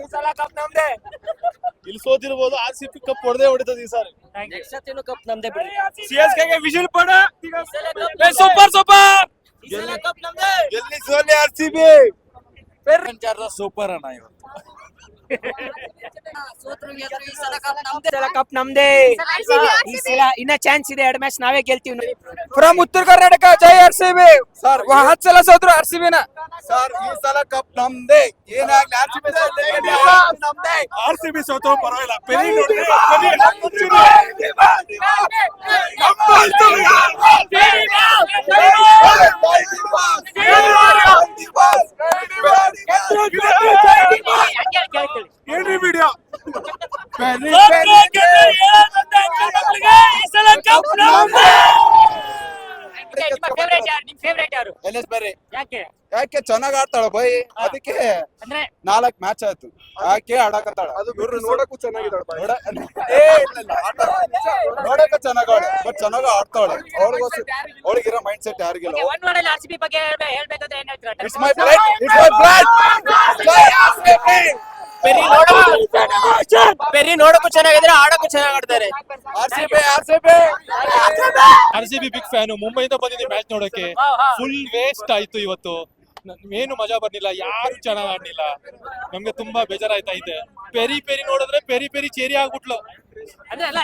ಈ ಸಲ ಕಪ್ ನಮ್ದೆ ಇಲ್ಲಿ ಸೋತಿರ್ಬೋದು ಆರ್ ಸಿ ಪಿ ಕಪ್ ಹೊಡೆದೇ ಹೊಡಿತದೆ ಈ ಸಾರಿ. ನೆಕ್ಸ್ಟ್ ಸತಿನೂ ಕಪ್ ನಮ್ದೇ ಬಿಡಿ. ಸಿ ಎಸ್ಗೆ ವಿಷಲ್ ಪಡ ಸೂಪರ್ ಸೂಪರ್ ಎಲ್ಲಿ ಸೋಲಿ ಆರ್ ಸಿ ಬಿ ಸೂಪರ್ ಅಣ್ಣ ಇವತ್ತು. ಕಪ್ ನಮ್ದೇ. ಈ ಸಲ ಇನ್ನ ಚಾನ್ಸ್ ಇದೆ ಎರಡು ಮ್ಯಾಚ್ ನಾವೇ ಗೆಲ್ತೀವಿ ಫ್ರಮ್ ಉತ್ತರ ಕರ್ನಾಟಕ ಜೈ ಆರ್ ಸಿ ಬಿ. ಸರ್ ಹತ್ತು ಸಲ ಸೋತ್ರು ಆರ್ ಸಿ ಬಿನ ಸರ್ ಈ ಸಲ ಕಪ್ ನಮ್ದೇ. ಏನಾಗ್ಲಿ ಆರ್ ಸಿ ಬಿ ನಮ್ದೇ ಆರ್ ಸಿ ಬಿ ಸೋತೋ ಪರವಾಗಿಲ್ಲ ಏನ್ರಿ ವಿಡಿಯೋ ನಿಮ್ ಫೇವ್ರೇಟ್ ಯಾರು ಎಲ್ ಎಸ್ ಬರ್ರಿ ಯಾಕೆ ಯಾಕೆ ಚೆನ್ನಾಗ್ ಆಡ್ತಾಳ ಬೈ ಅದಕ್ಕೆ ಅಂದ್ರೆ ನಾಲ್ಕ್ ಮ್ಯಾಚ್ ಆಯ್ತು. ಆಕೆ ಆಡಕತ್ತಾಳ. ಅದು ನೋಡಕ್ಕೂ ಚೆನ್ನಾಗಿದ್ದಾಳ ನೋಡ ನೋಡಕ್ಕೂ ಚೆನ್ನಾಗ್ ಬಟ್ ಚೆನ್ನಾಗ ಆಡ್ತಾಳೆ. ಅವಳಿಗೋಸ್ ಅವಳಿಗಿರೋ mind set ಯಾರಿಗಿಲ್ಲ it's my blood it's my blood Perry ನೋಡಕ್ಕೂ ಚೆನ್ನಾಗಿದ್ರೆ ಆಡಕ್ಕೂ ಚೆನ್ನಾಗಿ ಆಡ್ತಾರೆ. R C B big fan ಮುಂಬೈಯಿಂದ ಬಂದಿದ್ದೀವಿ ಮ್ಯಾಚ್ ನೋಡಕ್ಕೆ. ಫುಲ್ ವೇಸ್ಟ್ ಆಯ್ತು ಇವತ್ತು. ಏನು ಮಜಾ ಬರ್ಲಿಲ್ಲ ಯಾರು ಚೆನ್ನಾಗ್ ಆಡ್ಲಿಲ್ಲ. ನಮ್ಗೆ ತುಂಬಾ ಬೇಜಾರಾಯ್ತಾ ಇದೆ. ಪೆರಿ ಪೆರಿ ನೋಡಿದ್ರೆ ಪೆರಿ ಪೆರಿ ಚೇರಿ ಆಗ್ಬಿಟ್ಲು. ಅದೇ ಅಲ್ಲ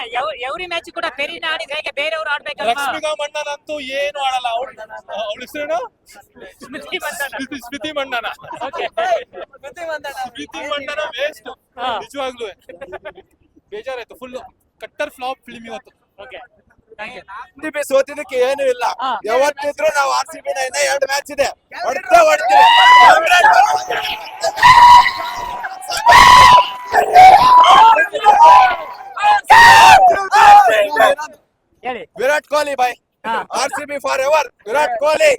ಎವ್ರಿ ಮ್ಯಾಚ್ ಕೂಡ ಪೆರಿನ ಆಡಿದ್ರೆ ಹೇಗೆ ಬೇರೆಯವ್ರು ಲಕ್ಷ್ಮಿಗಾ ಮಣ್ಣನಂತೂ ಏನು ಆಡಲ್ಲ. ಅವಳು ಅವಳ ಹೆಸರೇನು ಸ್ಮೃತಿ ಬಂಧನ. ಸ್ಮೃತಿ ಸ್ಮೃತಿ ಮಣ್ಣನ. ಸ್ಮೃತಿ ಮಣ್ಣನ ವೇಸ್ಟ್ ಹಾ. ನಿಜವಾಗ್ಲೂ. ಬೇಜಾರಾಯ್ತು ಫುಲ್ ಕಟ್ಟರ್ ಫ್ಲಾಪ್ ಫಿಲ್ಮ್ ಇವತ್ತು. ಸಿ ಬಿ ಸೋತಿದ್ದಕ್ಕೆ ಏನು ಇಲ್ಲ. ಯಾವತ್ತಿದ್ರು ನಾವು ಆರ್ ಸಿ ಬಿ ಇನ್ನ ಎರಡು ಮ್ಯಾಚ್ ಇದೆ. ಹೊಡ್ತಾ ಹೊಡ್ತೀವಿ. ಹೇಳಿ. ವಿರಾಟ್ ಕೊಹ್ಲಿ ಬಾಯ್. R C B forever Virat Kohli.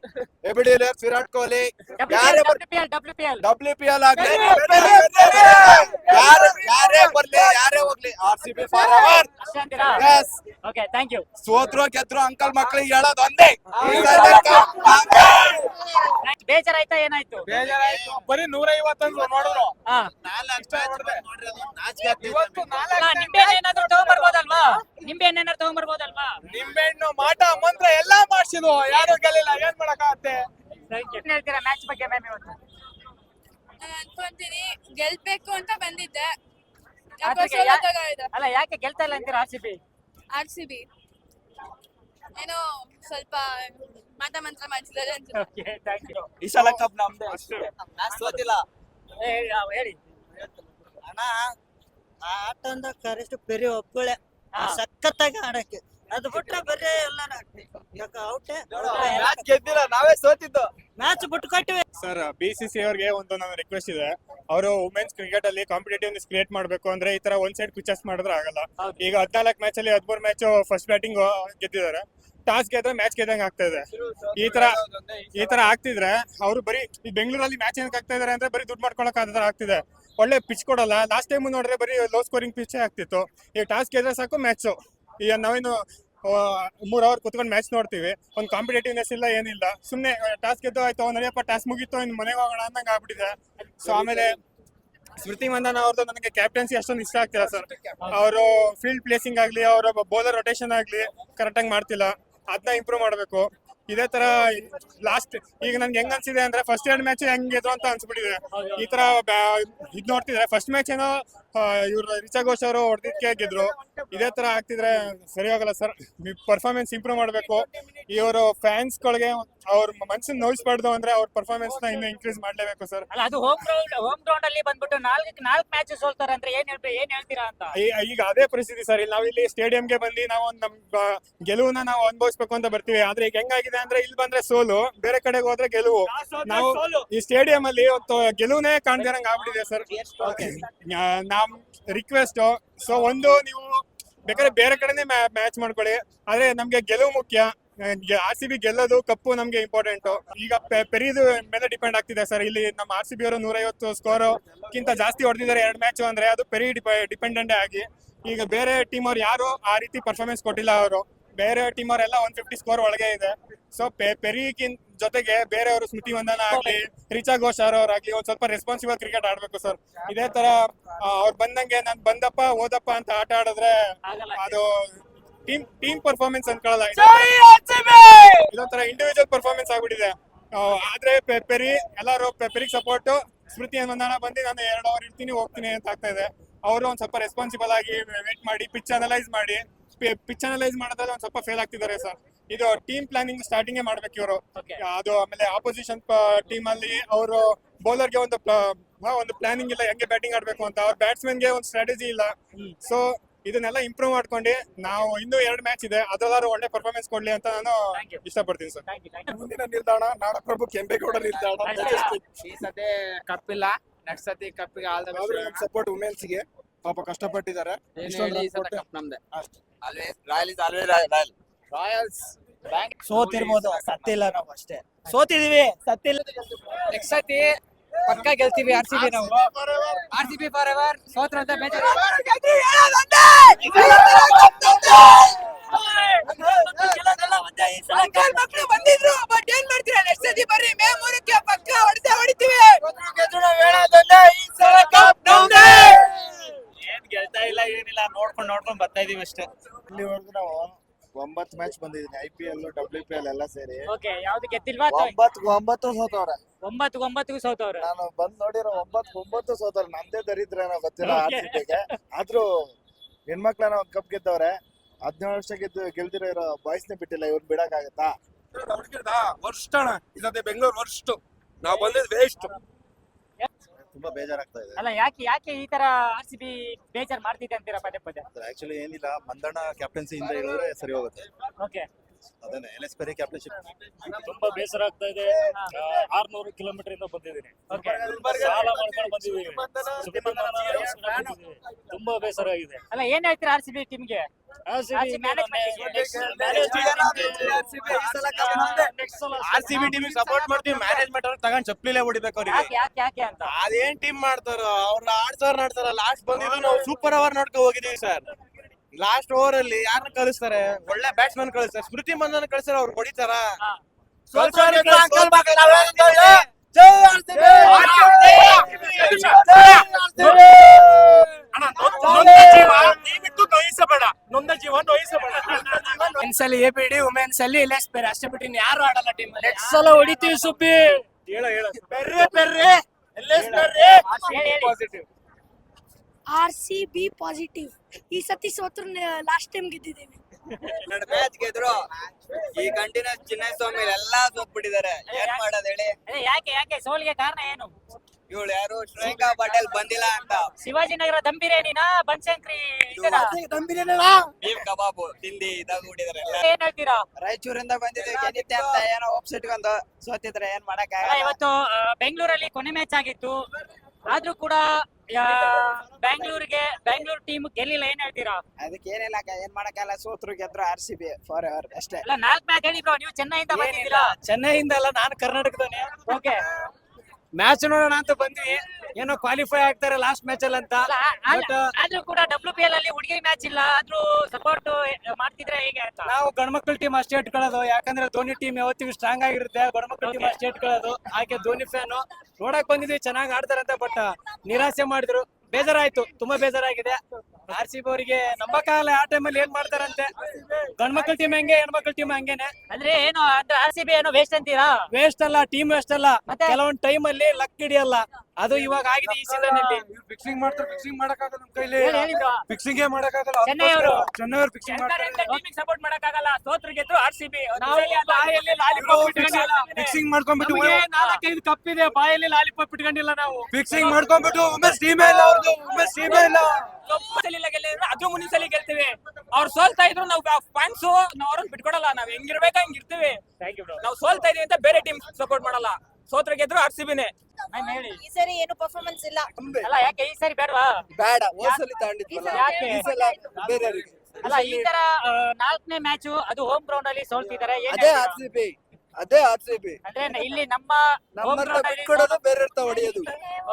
ABD Virat Kohli ಯಾರೇ ಬರ್ಲಿ ಡಬ್ಲ್ಯೂ ಪಿ ಎಲ್ ಆಗ್ಲಿ. ಯಾರೇ ಯಾರೇ ಬರ್ಲಿ ಯಾರೇ ಹೋಗ್ಲಿ. R C B forever yes okay thank you ಸೋತ್ರು ಗೆದ್ರು ಅಂಕಲ್ ಮಕ್ಳಿಗೆ ಹೇಳೋದು ಒಂದೇ ಬೇಜಾರಾಯ್ತಾ ಏನಾಯ್ತು? ಬರೀ ನೂರ ಐವತ್ತಂದ್ರು ನೋಡಿದ್ರು ಹಾ ಇವತ್ತು ಅಲ್ಲ, ನಿಂಬೆಹಣ್ಣು ಏನಾದ್ರು ತಗೊಂಬರ್ಬೋದಲ್ವಾ? ನಿಂಬೆಹಣ್ಣು ಏನಾದ್ರು ತಗೊಂಬರ್ಬೋದಲ್ವಾ? ನಿಂಬೆಹಣ್ಣು ಮಾಟ ಮಂತ್ರ ಎಲ್ಲಾ ಮಾಡ್ಸಿದ್ವು. ಯಾರು ಗೆಲ್ಲಿಲ್ಲ ಏನ್ ಮಾಡಕ್ಕಾಗತ್ತೆ? ಏನ್ ಹೇಳ್ತೀರಾ ಮ್ಯಾಚ್ ಬಗ್ಗೆ ಮ್ಯಾಮ್ ಇವತ್ತು ನಾನ್ ಅನ್ಕೊಂತೀನಿ. ಗೆಲ್ಬೇಕು ಅಂತ ಬಂದಿದ್ದೆ. ಅಲ್ಲ ಯಾಕೆ ಗೆಲ್ತಾ ಇಲ್ಲ ಅಂತೀರಾ R C B? R C B. ಏನೋ ಸ್ವಲ್ಪ ಮಾತಾ ಮಂತ್ರ ಮಾಡಿಸಿದ್ದಾರೆ ಅಂತ. ಓಕೆ ಥ್ಯಾಂಕ್ ಯು ಈ ಸಲ ಕಪ್ ನಮ್ದೆ. ಸೋತಿಲ್ಲ ಹೇಳಿ ಅಣ್ಣ ಆ ಆಟ ಅಂದ ಕರೆಸ್ಟ್ ಪೆರಿ ಒಬ್ಬಳೆ ಆ, ಸಖತ್ತಾಗಿ ಆಡಕ್ಕೆ. ಅದು ಬಿಟ್ರೆ ಬರೀ ಎಲ್ಲಾರು ಯಾಕ ಔಟೆ ಮ್ಯಾಚ್ ಗೆದ್ದಿಲ್ಲ ನಾವೇ ಸೋತಿದ್ದು. ಮ್ಯಾಚ್ ಬಿಟ್ಕೊಟ್ಟಿವಿ ಸರ್ ಬಿ ಸಿ ಸಿ ಅವ್ರಿಗೆ ಒಂದು ನನ್ನ ರಿಕ್ವೆಸ್ಟ್ ಇದೆ. ಅವರು ವುಮೆನ್ಸ್ ಕ್ರಿಕೆಟ್ ಅಲ್ಲಿ ಕಾಂಪಿಟೇಟಿವ್ನೆಸ್ ಕ್ರಿಯೇಟ್ ಮಾಡಬೇಕು ಅಂದ್ರೆ ಈ ತರ ಒಂದ್ ಸೈಡ್ ಪಿಚಸ್ ಮಾಡಿದ್ರೆ ಆಗಲ್ಲ. ಈಗ ಹದಿನಾಲ್ಕು ಮ್ಯಾಚ್ ಅಲ್ಲಿ ಹದಿಮೂರು ಮ್ಯಾಚ್ ಫಸ್ಟ್ ಬ್ಯಾಟಿಂಗ್ ಗೆದ್ದಿದ್ದಾರೆ. ಟಾಸ್ ಗೆದ್ರೆ ಮ್ಯಾಚ್ ಗೆದ್ದಂಗೆ ಆಗ್ತಾ ಇದೆ. ಈ ತರ ಈ ತರ ಆಗ್ತಿದ್ರೆ ಅವರು ಬರೀ ಬೆಂಗಳೂರಲ್ಲಿ ಮ್ಯಾಚ್ ಏನಕ್ಕೆ ಆಗ್ತಾ ಇದಾರೆ ಅಂದ್ರೆ ಬರೀ ದುಡ್ಡು ಮಾಡ್ಕೊಳಕ್ ಆದ್ರೆ ಆಗ್ತಿದೆ. ಒಳ್ಳೆ ಪಿಚ್ ಕೊಡಲ್ಲ. ಲಾಸ್ಟ್ ಟೈಮ್ ನೋಡಿದ್ರೆ ಬರೀ ಲೋ ಸ್ಕೋರಿಂಗ್ ಪಿಚ್ ಆಗ್ತಿತ್ತು. ಈಗ ಟಾಸ್ ಗೆದ್ರೆ ಸಾಕು ಮ್ಯಾಚ್ ಈಗ ನಾವೇನು ಮೂರ್ ಅವರ್ ಕುತ್ಕೊಂಡು ಮ್ಯಾಚ್ ನೋಡ್ತೀವಿ. ಒಂದು ಕಾಂಪಿಟೇಟಿವ್ನೆಸ್ ಇಲ್ಲ, ಏನಿಲ್ಲ. ಸುಮ್ಮನೆ ಟಾಸ್ಕ್ ಗೆದ್ದು ಆಯ್ತು ನಡೆಯಪ್ಪ ಟಾಸ್ಕ್ ಮುಗೀತು, ಇನ್ನು ಮನೆಗೆ ಹೋಗೋಣ ಅಂದಂಗೆ ಆಗ್ಬಿಟ್ಟಿದೆ. ಸೊ ಆಮೇಲೆ ಸ್ಮೃತಿ ಮಂದನ ಅವ್ರದ್ದು ನನಗೆ ಕ್ಯಾಪ್ಟನ್ಸಿ ಅಷ್ಟೊಂದು ಇಷ್ಟ ಆಗ್ತಿಲ್ಲ ಸರ್ ಅವರು ಫೀಲ್ಡ್ ಪ್ಲೇಸಿಂಗ್ ಆಗಲಿ, ಅವರ ಬೌಲರ್ ರೊಟೇಷನ್ ಆಗಲಿ ಕರೆಕ್ಟಾಗಿ ಮಾಡ್ತಿಲ್ಲ. ಅದನ್ನ ಇಂಪ್ರೂವ್ ಮಾಡಬೇಕು. ಇದೇ ತರ ಲಾಸ್ಟ್ ಈಗ ನನ್ಗೆ ಹೆಂಗ್ ಅನ್ಸಿದೆ ಅಂದ್ರೆ ಫಸ್ಟ್ ಎರಡ್ ಮ್ಯಾಚ್ ಹೆಂಗ್ ಇದ್ರು ಅಂತ ಅನ್ಸ್ಬಿಟ್ಟಿದೆ. ಈ ತರ ಇದ್ ನೋಡ್ತಿದ್ರೆ ಫಸ್ಟ್ ಮ್ಯಾಚ್ ಏನೋ ಇವ್ರ ರಿಚಾ ಘೋಷ್ ಅವರು ಹೊಡೆದಿದ್ಕೆ ಗೆದ್ರು. ಇದೇ ತರ ಆಗ್ತಿದ್ರೆ ಸರಿ ಹೋಗಲ್ಲ ಸರ್ ಪರ್ಫಾರ್ಮೆನ್ಸ್ ಇಂಪ್ರೂವ್ ಮಾಡಬೇಕು. ಇವರು ಫ್ಯಾನ್ಸ್ ಗಳಿಗೆ ಅವ್ರ ಮನ್ಸಿನ ನೋಯಿಸ್ಬಾರ್ದು ಅಂದ್ರೆ ಅವ್ರ ಪರ್ಫಾರ್ಮೆನ್ಸ್ನ ಇನ್ನೂ ಇನ್ಕ್ರೀಸ್ ಮಾಡ್ಲೇಬೇಕು ಸರ್ ಅಲ್ಲ ಅದು ಹೋಮ್ ಗ್ರೌಂಡ್ ಹೋಮ್ ಗ್ರೌಂಡ್ ಅಲ್ಲಿ ಬಂದ್ಬಿಟ್ಟು ನಾಲ್ಕು ನಾಲ್ಕು ಮ್ಯಾಚಸ್ ಸೋಲ್ತಾರೆ ಅಂದ್ರೆ ಏನ್ ಹೇಳ್ಬೇಕು ಏನ್ ಹೇಳ್ತೀರಾ ಅಂತ? ಈಗ ಅದೇ ಪರಿಸ್ಥಿತಿ ಸರ್ ಇಲ್ಲಿ ನಾವು ಇಲ್ಲಿ ಸ್ಟೇಡಿಯಂಗೆ ಬಂದು ನಾವು ಒಂದ್ ನಮ್ ಗೆಲುವನ್ನ ನಾವು ಅನುಭವಿಸ್ಬೇಕು ಅಂತ ಬರ್ತೀವಿ. ಆದ್ರೆ ಈಗ ಹೆಂಗಾಗಿದೆ ಅಂದ್ರೆ ಇಲ್ಲಿ ಬಂದ್ರೆ ಸೋಲು ಬೇರೆ ಕಡೆಗೆ ಹೋದ್ರೆ ಗೆಲುವು. ನಾವು ಈ ಸ್ಟೇಡಿಯಂ ಅಲ್ಲಿ ಗೆಲುವನೇ ಕಾಣ್ದಿರಂಗ್ ಆಗ್ಬಿಟ್ಟಿದೆ ಸರ್ ನಮ್ ರಿಕ್ವೆಸ್ಟ್ ಸೊ ಒಂದು ನೀವು ಬೇಕಾದ್ರೆ ಬೇರೆ ಕಡೆನೆ ಮ್ಯಾಚ್ ಮಾಡ್ಕೊಳ್ಳಿ. ಆದ್ರೆ ನಮ್ಗೆ ಗೆಲುವು ಮುಖ್ಯ. ಆರ್ ಸಿ ಬಿ ಗೆಲ್ಲೋದು ಕಪ್ಪು ನಮ್ಗೆ ಇಂಪಾರ್ಟೆಂಟ್ ಈಗ ಪೆರಿದು ಮೇಲೆ ಡಿಪೆಂಡ್ ಆಗ್ತಿದೆ ಸರ್ ಇಲ್ಲಿ ನಮ್ಮ ಆರ್ ಸಿ ಬಿ ಅವರು ನೂರೈವತ್ತು ಸ್ಕೋರ್ ಕ್ಕಿಂತ ಜಾಸ್ತಿ ಹೊಡೆದಿದ್ದಾರೆ ಎರಡು ಮ್ಯಾಚ್ ಅಂದ್ರೆ ಅದು ಪೆರಿ ಡಿಪೆಂಡೆಂಟ್ ಆಗಿ. ಈಗ ಬೇರೆ ಟೀಮ್ ಅವ್ರು ಯಾರು ಆ ರೀತಿ ಪರ್ಫಾರ್ಮೆನ್ಸ್ ಕೊಟ್ಟಿಲ್ಲ ಅವರು. ಬೇರೆ ಟೀಮ್ ಅವರೆಲ್ಲ ಒನ್ ಫಿಫ್ಟಿ ಸ್ಕೋರ್ ಒಳಗೆ ಇದೆ. ಸೊ ಪೆರಿಗಿನ್ ಜೊತೆಗೆ ಬೇರೆಯವರು ಸ್ಮೃತಿ ವಂದನ ಆಗಲಿ ರಿಚಾ ಘೋಷ್ ಅವರಾಗ್ಲಿ ಒಂದ್ ಸ್ವಲ್ಪ ರೆಸ್ಪಾನ್ಸಿಬಲ್ ಕ್ರಿಕೆಟ್ ಆಡ್ಬೇಕು ಸರ್ ಇದೇ ತರ ಅವ್ರು ಬಂದಂಗೆ ನಾನು ಬಂದಪ್ಪ ಓದಪ್ಪ ಅಂತ ಆಟ ಆಡಿದ್ರೆ. ಅದು ಟೀಮ್ ಟೀಮ್ ಪರ್ಫಾರ್ಮೆನ್ಸ್ ಅನ್ಕೊಳ್ಳಲ್ಲ. ಇದೊಂಥರ ಇಂಡಿವಿಜುವಲ್ ಪರ್ಫಾರ್ಮೆನ್ಸ್ ಆಗ್ಬಿಟ್ಟಿದೆ. ಆದ್ರೆ ಪೆರಿ ಎಲ್ಲರೂ ಪೆರಿಗೆ ಸಪೋರ್ಟ್ ಸ್ಮೃತಿ ವಂದನ ಬಂದು ನಾನು ಎರಡು ಅವರ್ ಇರ್ತೀನಿ ಹೋಗ್ತೀನಿ ಅಂತ ಆಗ್ತಾ ಇದೆ. ಅವರು ಒಂದ್ ಸ್ವಲ್ಪ ರೆಸ್ಪಾನ್ಸಿಬಲ್ ಆಗಿ ವೇಟ್ ಮಾಡಿ ಪಿಚ್ ಅನಲೈಸ್ ಮಾಡಿ. ಪಿಚ್ ಅನಲೈಸ್ ಮಾಡೋದ್ರಲ್ಲಿ ಒಂದ್ ಸ್ವಲ್ಪ ಫೇಲ್ ಆಗ್ತಿದ್ದಾರೆ ಸರ್ ಇದು ಟೀಮ್ ಪ್ಲಾನಿಂಗ್ ಸ್ಟಾರ್ಟಿಂಗ್ ಮಾಡ್ಬೇಕು ಇವರು. ಅದು ಆಮೇಲೆ ಆಪೋಸಿಷನ್ ಟೀಮ್ ಅಲ್ಲಿ ಅವರು ಬೌಲರ್ಗೆ ಒಂದು ಒಂದು ಪ್ಲಾನಿಂಗ್ ಇಲ್ಲ ಹೆಂಗೆ ಬ್ಯಾಟಿಂಗ್ ಆಡ್ಬೇಕು ಅಂತ. ಅವ್ರ ಬ್ಯಾಟ್ಸ್ಮನ್ಗೆ ಒಂದು ಸ್ಟ್ರಾಟಜಿ ಇಲ್ಲ. ಸೊ ಇದನ್ನೆಲ್ಲ ಇಂಪ್ರೂವ್ ಮಾಡ್ಕೊಂಡು ನಾವು ಇನ್ನೂ ಎರಡು ಮ್ಯಾಚ್ ಇದೆ. ಅದ್ರಲ್ಲಾರು ಒಳ್ಳೆ ಪರ್ಫಾರ್ಮೆನ್ಸ್ ಕೊಡ್ಲಿ ಅಂತ ನಾನು. ಇಷ್ಟಪಡ್ತೀನಿ ಸರ್. ಮುಂದಿನ ನಿಲ್ದಾಣ ನಾಡಪ್ರಭು ಕೆಂಪೇಗೌಡ ನಿಲ್ದಾಣ. ಈ ಸತಿ ಕಪ್ ಇಲ್ಲ. ನೆಕ್ಸ್ಟ್ ಸತಿ ಕಪ್ಪಿಗೆ ಆಲ್ ದ ಸಪೋರ್ಟ್ ವುಮೆನ್ಸ್ಗೆ. ಪಾಪ ಕಷ್ಟಪಟ್ಟಿದ್ದಾರೆ. ಕಪ್ ನಮ್ದೆ. ರಾಯಲ್ಸ್ ಸೋತಿರ್ಬೋದು. ಸತ್ತಿಲ್ಲ ನಾವು ಅಷ್ಟೇ. ಸೋತಿದೀವಿ. ಸತ್ತಿಲ್ಲ ನೆಕ್ಸ್ಟ್ ಸತಿ ಪಕ್ಕ ಗೆಲ್ತೀವಿ ಆರ್ ಸಿ ಬಿ ನಾವು. R C B forever ಸೋತ್ರ ಅಂತ ಬೇಜಾರು. ಮಕ್ಕಳು ಬಂದಿದ್ರು ಬಟ್ ಏನ್ ಮಾಡ್ತೀರಾ ನೆಕ್ಸ್ಟ್ ಸತಿ ಬರ್ರಿ ಮೇ ಮೂರಕ್ಕೆ ಪಕ್ಕ ಹೊಡಿತಾ ಹೊಡಿತೀವಿ ಏನ್ ಗೆಲ್ತಾ ಇಲ್ಲ ಏನಿಲ್ಲ ನೋಡ್ಕೊಂಡ್ ನೋಡ್ಕೊಂಡ್ ಬರ್ತಾ ಇದೀವಿ ಅಷ್ಟೇ ಇಲ್ಲಿವರೆಗೂ ನಾವು ಒಂಬತ್ತು ಮ್ಯಾಚ್ ಬಂದಿದ್ದೀನಿ I P L W P L ಎಲ್ಲ ಸೇರಿ ಓಕೆ ಯಾವ್ದು ಗೆದ್ದಿಲ್ವಾ ಒಂಬತ್ತು ಒಂಬತ್ತು ಸೋತವ್ರೆ ಒಂಬತ್ತು ಒಂಬತ್ತು ಸೋತವ್ರು? ನಾನು ಬಂದ್ ನೋಡಿರೋ ಒಂಬತ್ತು ಒಂಬತ್ತು ಸೋತವ್ರೆ. ನಂದೇ ದರಿದ್ರೇನೋ ಗೊತ್ತಿಲ್ಲ. ಆದ್ರೂ ಹೆಣ್ಮಕ್ಳನ್ನ ಒಂದು ಕಪ್ ಗೆದ್ದವ್ರೆ ಹದಿನೇಳು ವರ್ಷ ಗೆದ್ದು ಗೆಲ್ದಿರೋ ಇರೋ ಬಾಯ್ಸ್ನೇ ಬಿಟ್ಟಿಲ್ಲ ಇವ್ರು ಬಿಡಕ್ಕಾಗತ್ತಾ? ವರ್ಷ ಅಣ್ಣ. ಇದತ್ತೆ ಬೆಂಗಳೂರು ವರ್ಷ ನಾವು ಬಂದಿದ್ ವೇಸ್ಟ್ ತುಂಬಾ ಬೇಜಾರಾಗ್ತಾ ಇದೆ. ಅಲ್ಲ ಯಾಕೆ ಯಾಕೆ ಈ ತರ ಆರ್ ಸಿ ಬಿ ಬೇಜಾರ್ ಮಾಡ್ತಿದೆ ಅಂತೀರಾ ಪದೇ ಪದೇ? ಆಕ್ಚುಲಿ ಏನಿಲ್ಲ ಮಂದಣ್ಣ ಕ್ಯಾಪ್ಟನ್ಸಿಯಿಂದ ಹೇಳಿದ್ರೆ ಸರಿ ಹೋಗುತ್ತೆ. ಓಕೆ ಅದನ್ನ ಎಲ್ ಎಸ್ ಪೆರಿ ಕ್ಯಾಪ್ಟನ್ಶಿಪ್ ತುಂಬಾ ಬೇಸರ ಆಗ್ತಾ ಇದೆ. ಆರ್ನೂರು ಕಿಲೋಮೀಟರ್ ಇಂದ ಬಂದಿದ್ದೀನಿ. ಓಕೆ ಸಾಲ ಮಾಡ್ಕೊಂಡು ಬಂದಿದ್ದೀವಿ. ತುಂಬಾ ಬೇಸರ ಆಗಿದೆ. ಅಲ್ಲ ಏನ್ ಹೇಳ್ತೀರಾ ಆರ್ ಸಿ ಬಿ ಟೀಮ್ಗೆ RCB R C B team support ಮಾಡ್ತೀವಿ. ಮ್ಯಾನೇಜ್ಮೆಂಟ್ ಅವ್ರು ತಗೊಂಡ್ ಚಪ್ಪಲಿಲೇ ಹೊಡಿಬೇಕು ಅವ್ರಿಗೆ. ಅದೇನ್ ಟೀಮ್ ಮಾಡ್ತಾರೋ? ಅವ್ರನ್ನ ಆಡ್ಸೋರ್ ಆಡ್ತಾರ ಲಾಸ್ಟ್ ಬಂದಿದ್ದು ನಾವು ಸೂಪರ್ ಅವರ್ ನೋಡ್ಕೊ ಹೋಗಿದೀವಿ ಸರ್ ಲಾಸ್ಟ್ ಓವರ್ ಅಲ್ಲಿ ಯಾರನ್ನ ಕಳಿಸ್ತಾರೆ? ಒಳ್ಳೆ ಬ್ಯಾಟ್ಸ್ಮನ್ ಕಳಿಸ್ತಾರೆ. ಸ್ಮೃತಿ ಮಂದನ ಕಳಿಸ್ತಾರೆ ಅವ್ರು ಹೊಡಿತಾರ? ಮೆನ್ಸ್ ಅಲ್ಲಿ ಎ ಪಿ ಡಿ ವುಮೆನ್ಸ್ ಅಲ್ಲಿ ಲೆಸ್ ಬೇರೆ ಅಷ್ಟೇ ಬಿಟ್ಟು ಯಾರು ಆಡಲ್ಲ ಟೀಮ್ ನೆಕ್ಸ್ಟ್ ಸಲ ಹೊಡಿತೀವಿ ಸುಪ್ಪಿ ಹೇಳ ಹೇಳ. ಬೆರ್ರೆ ಬೆರ್ರೆ ಹೇಳಿ, ಹೇಳಿ. ಆರ್ ಸಿ ಬಿ ಪಾಸಿಟಿವ್ ಈ ಸತಿ ಸೋತ್ರ ಲಾಸ್ಟ್ ಟೈಮ್ ಗೆದ್ದಿದ್ದೀವಿ. ಎರಡು ಮ್ಯಾಚ್ ಗೆದ್ರು. ಈ ಕಂಟಿನ್ಯೂಸ್ ಚಿನ್ನಸ್ವಾಮಿ ಎಲ್ಲಾ ಸೋತ್ಬಿಟ್ಟಿದ್ದಾರೆ. ಏನ್ ಮಾಡೋದ್ ಹೇಳಿ? ಅದೇ ಯಾಕೆ ಯಾಕೆ? ಸೋಲಿಗೆ ಕಾರಣ ಏನು? ಇವಳು ಯಾರು? ಶ್ರೇಖಾ ಪಟೇಲ್ ಬಂದಿಲ್ಲ ಅಂತ. ಶಿವಾಜಿನಗರ ದಮ್ ಬಿರಿಯಾನಿನಾ ಬನ್ಶಂಕ್ರಿ ಇದನ್ನ ಬೀಫ್ ಕಬಾಬ್ ತಿಂಡಿ ಇದಾಗ್ಬಿಟ್ಟಿದ್ದಾರೆ ಎಲ್ಲ. ಏನ್ ಹೇಳ್ತೀರಾ? ರಾಯಚೂರಿಂದ ಬಂದಿದ್ದೀವಿ ಗೆದ್ದಿತ್ತೆ ಅಂತ ಏನೋ ಒಪ್ಸಿಟ್ಕೊಂಡು ಸೋತಿದ್ರೆ ಏನ್ ಮಾಡಕ್ ಅಲ್ಲ, ಇವತ್ತು ಆ, ಬೆಂಗಳೂರಲ್ಲಿ ಕೊನೆ ಮ್ಯಾಚ್ ಆಗಿತ್ತು. ಆದ್ರೂ ಕೂಡ ಬೆಂಗಳೂರಿಗೆ ಬೆಂಗಳೂರು ಟೀಮ್ ಗೆಲ್ಲಿಲ್ಲ ಏನ್ ಹೇಳ್ತೀರಾ? ಅದಕ್ಕೆ ಏನಿಲ್ಲ ಏನ್ ಮಾಡಕ್ಕಲ್ಲ ಸೋತ್ರು ಗೆದ್ರು R C B forever ಅಷ್ಟೇ. ಅಲ್ಲ ನಾಲ್ಕ್ ಮ್ಯಾಚ್ ಹೇಳಿ ಬ್ರೋ ನೀವು ಚೆನ್ನೈಯಿಂದ ಬಂದಿದ್ದೀರಾ? ಚೆನ್ನೈಯಿಂದ ಅಲ್ಲ ನಾನು ಕರ್ನಾಟಕದವನೇ. ಓಕೆ ಮ್ಯಾಚ್ ನೋಡೋಣ ಅಂತ ಬಂದ್ವಿ. ಏನೋ ಕ್ವಾಲಿಫೈ ಆಗ್ತಾರೆ ಲಾಸ್ಟ್ ಮ್ಯಾಚ್ ಅಲ್ಲಿ ಅಂತ. But, ಆದ್ರೂ ಕೂಡ ಡಬ್ಲ್ಯೂ ಪಿ ಎಲ್ ಅಲ್ಲಿ ಹುಡುಗಿ ಮ್ಯಾಚ್ ಇಲ್ಲ ಆದ್ರೂ ಸಪೋರ್ಟ್ ಮಾಡ್ತಿದ್ರೆ ಹೇಗೆ ಅಂತ? ನಾವು ಗಂಡ್ಮಕ್ಳ ಟೀಮ್ ಅಷ್ಟೇ ಇಟ್ಕೊಳ್ಳೋದು. ಯಾಕಂದ್ರೆ ಧೋನಿ ಟೀಮ್ ಯಾವತ್ತಿಗೂ ಸ್ಟ್ರಾಂಗ್ ಆಗಿರುತ್ತೆ. ಗಂಡ್ಮಕ್ಳ ಟೀಮ್ ಅಷ್ಟೇ ಇಟ್ಕೊಳ್ಳೋದು. ಆಕೆ ಧೋನಿ ಫ್ಯಾನು ನೋಡಕ್ ಬಂದಿದ್ವಿ ಚೆನ್ನಾಗಿ ಆಡ್ತಾರಂತ ಬಟ್ ನಿರಾಸೆ ಮಾಡಿದ್ರು. ಬೇಜಾರಾಯ್ತು. ತುಂಬಾ ಬೇಜಾರಾಗಿದೆ. ಆರ್ ಸಿ ಬಿ ಅವರಿಗೆ ನಂಬಕ್ಕಾಗಲ್ಲ ಆ ಟೈಮಲ್ಲಿ ಏನ್ ಮಾಡ್ತಾರಂತೆ? ಗಂಡ್ ಮಕ್ಳ ಟೀಮ್ ಹೆಂಗೆ ಹೆಣ್ಮಕ್ಳ ಟೀಮ್ ಹಂಗೇನೆ? ಅಂದ್ರೆ ಏನು ಆರ್ ಸಿ ಬಿ ಏನೋ ವೇಸ್ಟ್ ಅಂತೀರಾ? ವೇಸ್ಟ್ ಅಲ್ಲ ಟೀಮ್ ವೇಸ್ಟ್ ಅಲ್ಲ? ಕೆಲವೊಂದ್ ಟೈಮ್ ಅಲ್ಲಿ ಲಕ್ ಹಿಡಿಯಲ್ಲ. ಅದು ಇವಾಗ ಆಗಿದೆ ಈ ಸೀಸನ್ ಅಲ್ಲಿ. ಫಿಕ್ಸಿಂಗ್ ಮಾಡ್ತಾರೆ ಫಿಕ್ಸಿಂಗ್ ಮಾಡಕ್ಕಾಗಲ್ಲ ನಮ್ ಕೈಲಿ. ಹೇಳಿ ಏ ಫಿಕ್ಸಿಂಗ್ ಮಾಡಕ್ಕಾಗಲ್ಲ ಚೆನ್ನೈ ಅವರು. ಚೆನ್ನೈ ಅವ್ರು ಫಿಕ್ಸಿಂಗ್ ಮಾಡ್ತಾರೆ. ಟೀಮಿಗೆ ಸಪೋರ್ಟ್ ಮಾಡಕ್ಕಾಗಲ್ಲ. ಸೋತ್ರು ಗೆದ್ರು ಆರ್ ಸಿ ಬಿ ನಾವು ಬಾಯಲ್ಲಿ ಲಾಲಿಪಾಪ್ ಇಟ್ಕೊಂಡಿಲ್ಲ ಫಿಕ್ಸಿಂಗ್ ಮಾಡ್ಕೊಂಡ್ಬಿಟ್ಟು ನಾಲ್ಕೈದು ಕಪ್ ಇದೆ. ಬಾಯಲ್ಲಿ ಲಾಲಿಪಾಪ್ ಇಟ್ಕೊಂಡಿಲ್ಲ ನಾವು. ಫಿಕ್ಸಿಂಗ್ ಮಾಡ್ಕೊಂಡ್ಬಿಟ್ಟು ಉಮೇಶ್ ಟೀಮೇ ಇಲ್ಲ ಅವ್ರದ್ದು. ಉಮೇಶ್ ಟೀಮೇ ಇಲ್ಲ. ಸಲ ಗೆಲ್ಲಿದ್ರೆ ಅದು ಮುಂದಿನ ಸಲ ಗೆಲ್ತೀವಿ. ಅವ್ರು ಸೋಲ್ತಾ ಇದ್ರು ನಾವು ಫ್ಯಾನ್ಸ್ ನಾವು ಅವ್ರನ್ನ ಬಿಟ್ಕೊಡಲ್ಲ. ನಾವ್ ಹೆಂಗ್ ಹಂಗಿರ್ತೀವಿ. ನಾವು ಸೋಲ್ತಾ ಇದೀವಿ ಅಂತ ಬೇರೆ ಟೀಮ್ ಸಪೋರ್ಟ್ ಮಾಡಲ್ಲ. ಸೋತ್ರ ಗೆದ್ರು ಆರ್ ಸಿ ಬಿನೇ. ಹೇಳಿ. ಈ ಸರಿ ಏನು ಪರ್ಫಾರ್ಮೆನ್ಸ್ ಇಲ್ಲ. ಅಲ್ಲ ಯಾಕೆ ಈ ಸರಿ ಬೇಡವಾ? ಬೇಡ ಹೋದ್ಸಲಿ ತಗೊಂಡಿದ್ವಲ್ಲ ಯಾಕೆ? ಈ ಸಲ ಬೇರೆಯವ್ರಿಗೆ. ಅಲ್ಲ ಈ ತರ ನಾಲ್ಕನೇ ಮ್ಯಾಚ್ ಅದು ಹೋಮ್ ಗ್ರೌಂಡ್ ಅಲ್ಲಿ ಸೋಲ್ತಿದ್ದಾರೆ ಏನ್ ಅದೇ ಹೇಳ್ತೀರಾ? ಆರ್ ಸಿ ಬಿ ಅದೇ ಆರ್ ಸಿ ಬಿ. ಅಂದ್ರೆ ನ- ಇಲ್ಲಿ ನಮ್ಮ ನಮ್ಮನ್ನ ಬಿಟ್ಕೊಡೋದು ಬೇರೆ ಹೊಡೆಯೋದು.